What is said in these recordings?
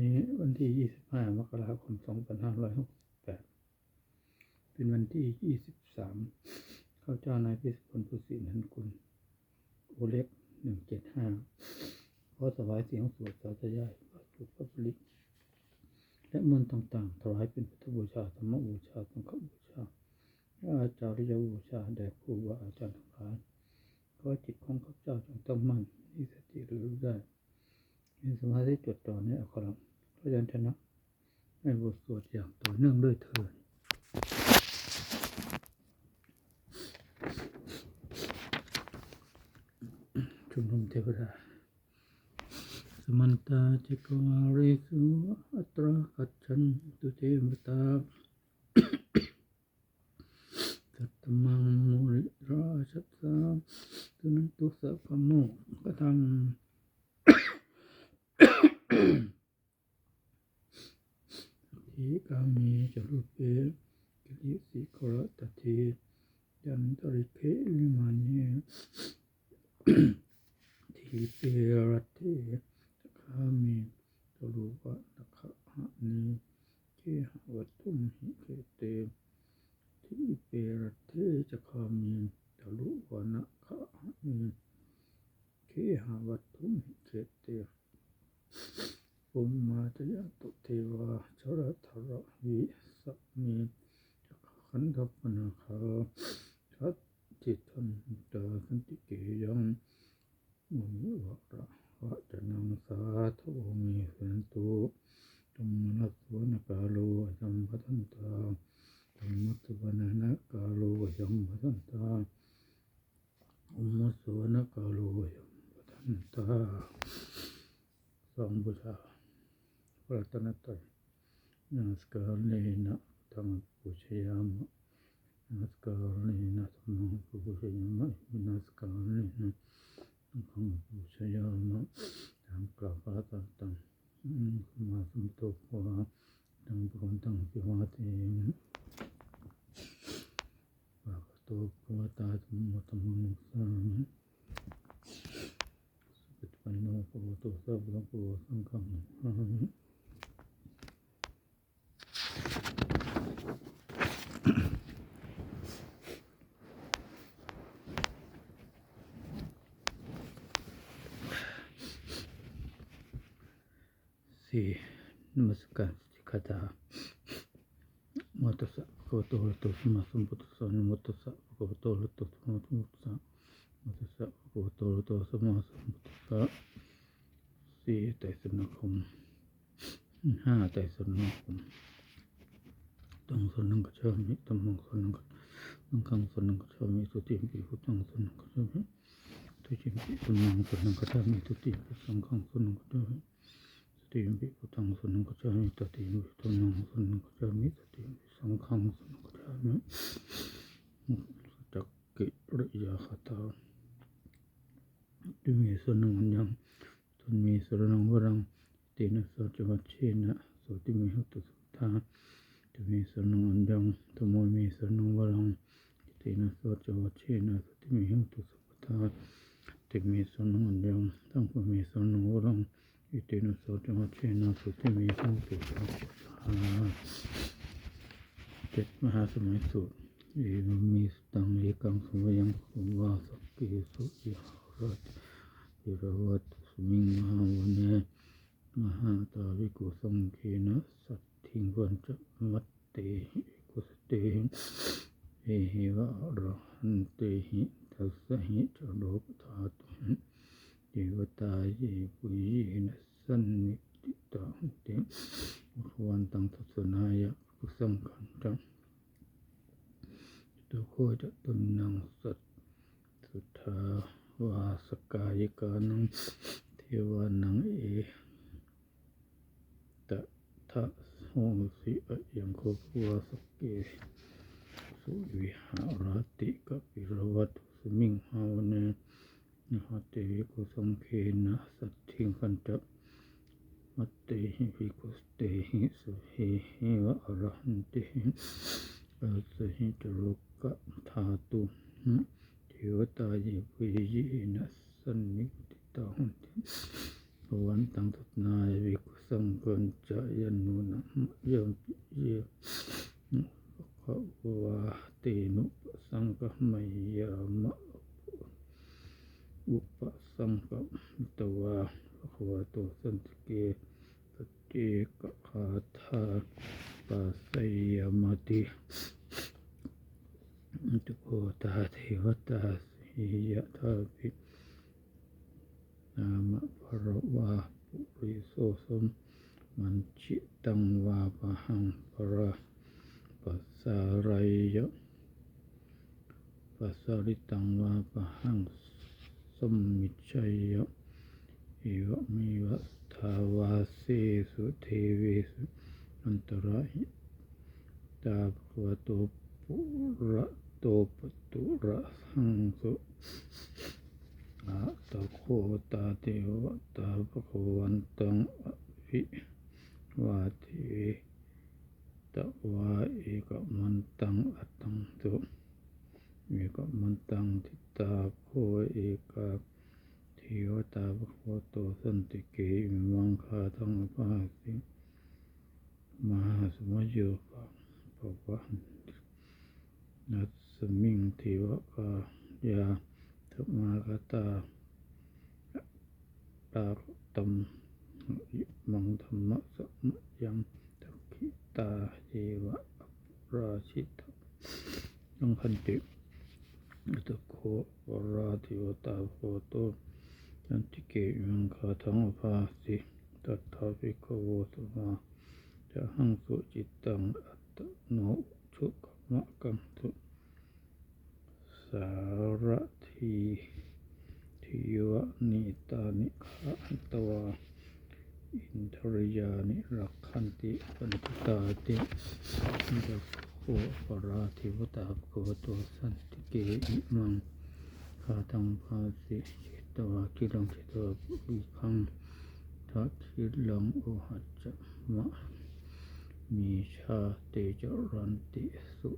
นี้วันที่ 25 มกราคม 2568 เป็นวันที่ 23 เข้าเจ้านายพิสพลภูสินันกุลโอเล็ก 175ขอถวายเสียงสวดสาธยายพระสุภาพลิกและมนต์ต่างๆ ถวายเป็นพุทธบูชา ธรรมบูชาสังฆบูชา และอาจาริยบูชา แด่ครูบาอาจารย์ทั้งหลายขอจิตของข้าพเจ้าจงตั้งมั่นมีสติระลึกได้ มีสมาธิจดจ่อในอักขระพยัญชนะในบทสวดอย่างต่อเนื่องด้วยเถิดชุมนุมเทวดาสมันตาจิกวาริสุอัตรากัจฉันตุเทมตาสัตตมังมุริราชัสสาตุนันตุสัพพโมกตัง ทีกามี จรุเปกิริสิกรตทียันตริเพลิมานีทีเปรตเทคามีตรุปะนักหะนีเคหวัตุมหิเคเตทีเปรตเทจะคามีตรุวะนักหะนีเคหวัตุมหิเคเต ปุมมาตยตุเทวาชรธรวิสัมีขันธปนาคาชัดจิตันตาสันติเกยังมุนิวระวะจนังสาธุมีสันตุตุมนัสวนะกาโลยัมพัทันตาตุมมัสวนะนะกาโลยัมพัทันตาอุมมัสวนะกาโลยัมพัทันตาสองบูชา พระรัตนตรัยนัสการเลนะธรรมปุชยามะนัสการเลนะธรรมปุชยามะ นัสการเลนะธรรมปุชยามะทางกล่าวพระตัตังอืมาสมโตภวะตังปะตังปิวาเตปะโตภวตาธรรมธรรมังสามิสุปฏิปันโนภะคะวะโตสาวกสังฆังอามิ สี่นมัสการสิกขาถาโมตัสสะภะคะวะโตอะระหะโตสัมมาสัมพุทธัสสะนะโมตัสสะภะคะวะโตอะระหะโตสัมมาสัมพุทธัสสะนะโมตัสสะภะคะวะโตอะระหะโตสัมมาสัมพุทธัสสะสี่ไตรสรณคมห้าไตรสรณคมตังสรณังกัจฉามิธัมมังสรณังกัจสังฆังสรณังกัจฉามิสุติมปิพุทธังสรณังกัจฉามิทุติมปิธัมมังสรณังกัจฉามิทุติมปิสังฆังสรณังกัจฉามิ ติมปิพุทังสนังกัจจามิตติมปิธัมมังสนังกัจจามิตติมปิสังฆังสนังกัจจามิจักกิริยาคตาตุเมสนังอัญญังตุเมสรนังวรังเตนะสัจวัชเชนะโสติเมหุตุสุทธาตุเมสนังอัญญังตุโมเมสนังวรังเตนะสัจวัชเชนะโสติเมหุตุสุทธาติเมสนังอัญญังตังปเมสนังวรัง อิตินุโสติมัชเชนะสุติมีสังตุสังเจ็ดมหาสมัยสูตรเอวมีสตังเอกังสมยังสุวาสักเกสุยหารัตยิรวัตสมิงมหาวันเนมหาตาวิกุสังเคนะสัตถิงวันจะมัตเตหิกุสเตหิเอหิวะอรหันเตหิทัสสะหิจโรปธาตุหิ เทวตาเยปุยนะสันนิติตังเตอุทวันตังทัศนายะปุสังขันตังตุโคจะตุนังสัตสุทาวาสกายกานังเทวานังเอตทะโหสิอยังโคภวสเกสุวิหารติกปิรวัตสมิงหาวเน นะหะเตวิกุสัง เคนะสัตถิงคันตะมัตเตหิวิกุสเตหิสุเหิวะอรหันตหิอัสสหิจโรกะธาตุเทวตาเยปุยเยนะสันนิติตาหุนติภวันตังตัตนายวิกุสังกัญจายนุนะมะยังปิเยนะภะวะเตนุสังกมยามะอุปสังกมิตวาภะคะวะโตสันติเกปะเจกคาถาปัสสยมติ ตุโกตาเทวตาสียะทาภินามะภรวาปุริโสสมมันชิตังวาปะหังปะระปัสสารายะปัสสาริตังวาปะหังสมมิชัยยะอิวะมิวะทาวาเสสุเทเวสุอันตรายตาภวโตปุระโตปตุระสังสุ อาตะโคตาเทวตาภควันตังอภิวาเทตะวาเอกมันตังอัตตังตุเอกมันตังทิตาโคเอกาเทวตาภควโตสันติเกมิมังคาทังปาสิมหาสมัยโยคะวันนัสมิงเทวกายา ธรรมากตาตาตมมังธรรมะสมยังทักขิตาเยวะอปราชิตยังคันติอุตโควราธิวตาโพโตยันติเกมังคาทังอภาสิตัทาภิกขโวสมาจะหังสุจิตตังอัตโนชุกมะกังตุ สารทีทิวะนิตานิขาอัตวาอินทริยานิรักขันติปันติตาติจะโคปราธิวตาโกโตสันติเกอิมังคาตังภาสิจิตวากิรังจิตวาปุริคังทักขิลังโอหัจจมะมีชาเตจรันติสุ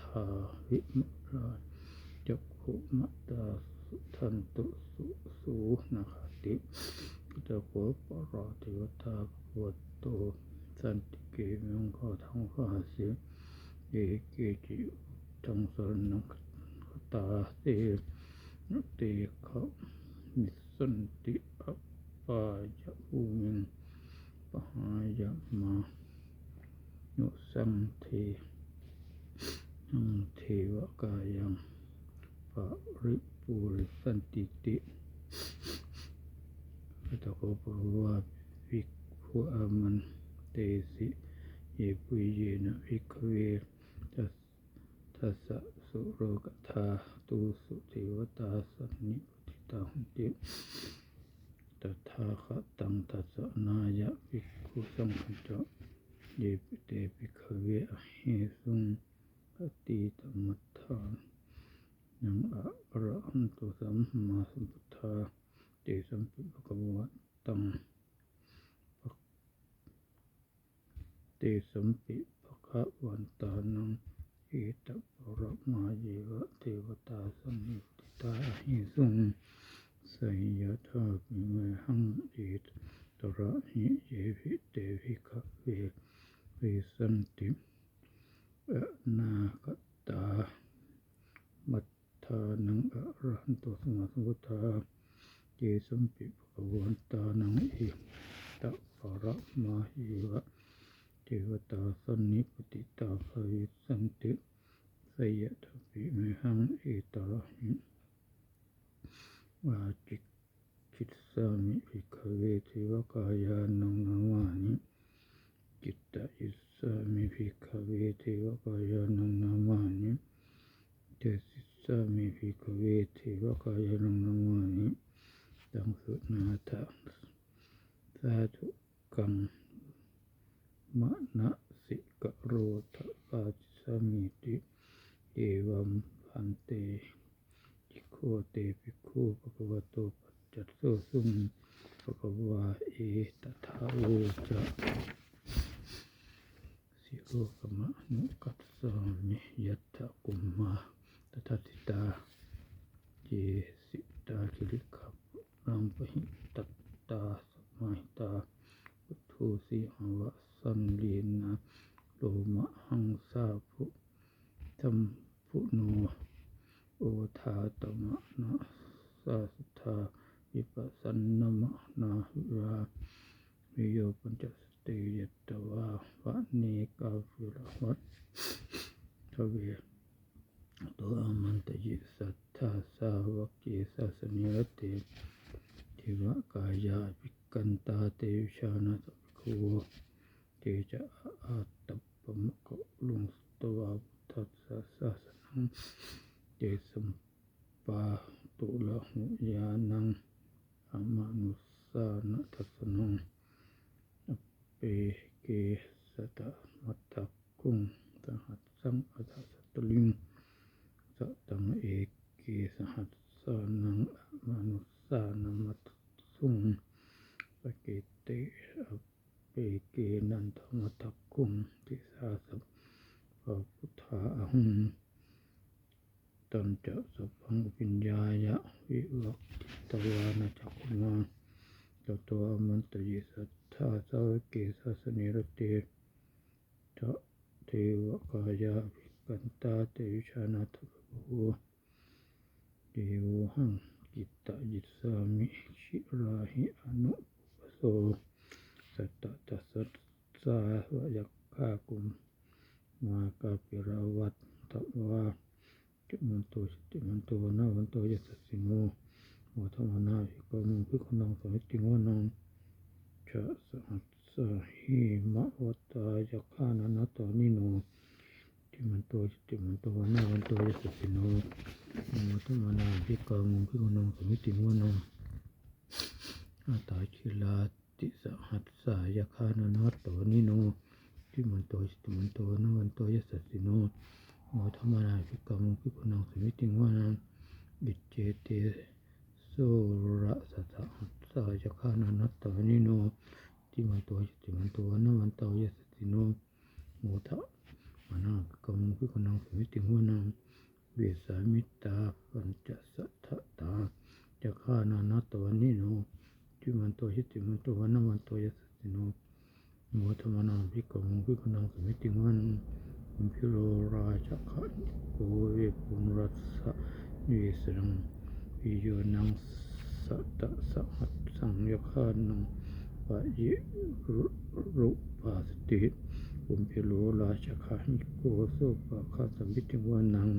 ทาวิมรา จักขุมตาสุทันตุสุสูนาคติตะโกปราเทวตาภวตโตสันติเกมิงขอทังพาเสียเอเกจิทังสรนังคตาเตนเตขะมิสันติอปายะภูมิงปหายะมานุสังเทนังเทวกายัง ปริปุริสันติติอัตโกปรวาวิคุอามันเตสิเยปุยเยนะวิกเวทัสทัสสุโรกธาตุสุเทวตาสันนิปติตาหุติตถาคตังทัสสนายะวิคุสังฆจเยปเตปิขเวอเหสุงปฏิตมัฏฐานยังอะ ระหันตุสัมมาสัมพุทธาเจสัมปิภกวัตตังเตสัมปิภควันตานังเอตปรมาเยวะเทวตาสมิติตาหิสุงสยยะธาปิเมหังเอตตระหิเยภิเตภิกขเว วิสันติอนาคตา มัทธานังอรหันโตสมมาสมพุทธาเจสัมปิภกวันตานังอิตะปะระมาหิวะเทวตาสันนิปติตาภวิสันติสยะทปิเมหังเอตระหิวาจิ กิตสามิภิกเวเทวกายานังนามานิจิตตอิสามิภิกเวเทวกายานังนามานิเตสิสามิภิกเวเทวกายานังนามานิตังสุนาทะสาธุกังมะนะสิกโรทะปาจิสามิติเอวัมพันเตจิโคเตภิกขุภะคะวะโตป จัดโซสุงปะกวาเอตถาโอจะสิโลกมะนุกัสสามิยัตถกุมมาตถาติตาเจสิตาคิริขับรังปหิตตาสมาหิตาปุถุสีหวะสันเลนะโลมะหังสาภุธรรมภุโนโอทาตมะนะสาสุทธา วิปัสสนมนาหุราวิโยปัญจสติยตวาวะเนกาฟิรวัตทเวตัวอมันตยิสัทธาสาวกเกสสนิรติทิวกายาภิกันตาเตวิชานาตะโคเตจะอาตัปปมะกลุงสตวาพุทธัสสะสะสนังเตสัมปาตุละหุยานัง อมานุสานทัสสนังเปเกสตะมัตตะคุงสหัสสังอัตสะตลิงสตังเอกเกสหัสสานังอมนุสานามัตสุงปเกเตอเปเกนันทมัตตคุงติสาสัพพะพุทธาอหุง ตันจะสัพพังปิญญายะวิวักติตวานาจักขุมาตตัวอมันตยิสัทธาสาวเกสสนิรเตทะเทวกายาภิกันตาเตวิชานาทภโวเดวหังกิตตยิสสามิชิราหิอนุปโสสัตตตัสสะสาวยักขากุม มากาปิราวัตตวา จุมันโตสติมันโตนาวันโตยัสสสิโมโมธรรมนาภิกขุภิกขุนังสมิติงวนังชะสหัสหิมะวัตายะคานานตานิโนติมันโตจิติมันโตวนาวันโตยสสิโนโมตุมนาภิกมุภิกุนังสมิติวนังอาตาชิลาติสหัสสายะคานานตานิโนติมันโตจิติมันโตนาวันโตยสสิโน โมตุมนาภิกามุภิกุนังสมิติงวานังบิจเจเตโสระสัทธะสายคานานัตตานิโนติมันตัวติมันตัวนามันตายสติโนโมทะมานากังพิกนังสมิติหัวนังเวสามิตาปัญจสัทธะตาจะคานานัตตานิโนติมันตัวติมันตัวนามันตายสติโนโมทะมานาภิกขุภิกขุนังสมิติหัวนัง พิโรราชคะโกเวปุณรัสะนิสนังวิโยนังสัตสหัสสังยคานังปะยิรุปาสติปุมพิโรราชคาหิโกโสปะคาสมิติวานัง